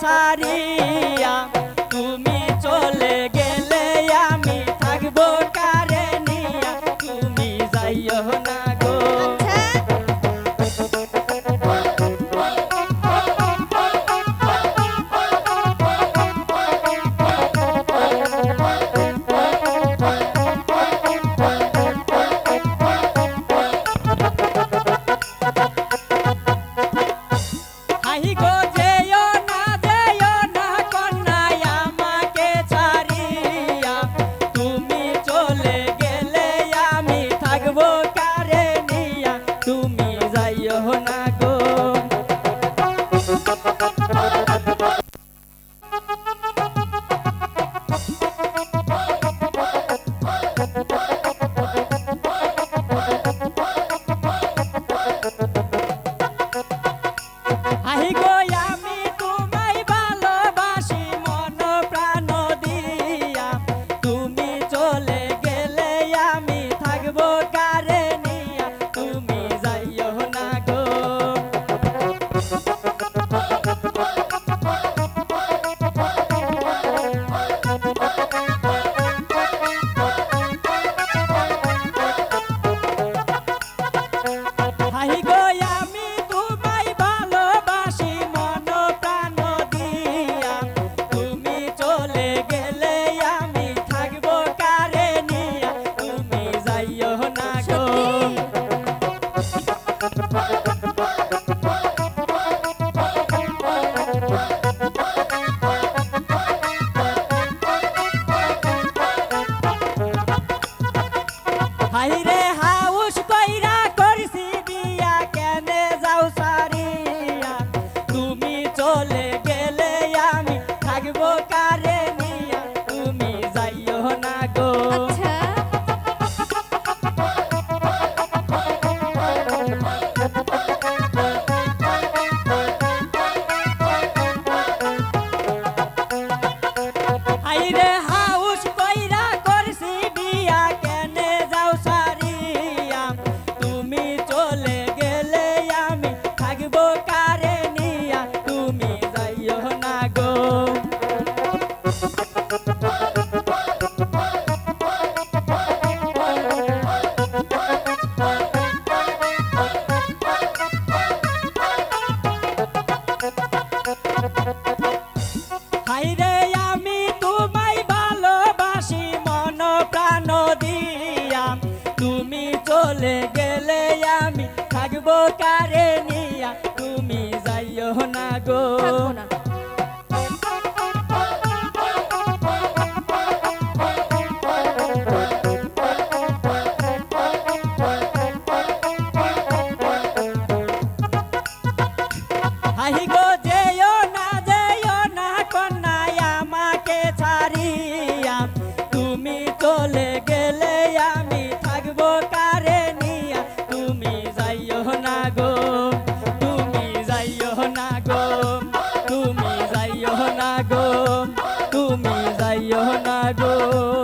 ছাড়িয়া তুমি চলে গেলে আমি থাকব কারে নিয়া? তুমি যাইও না de boca. Your na do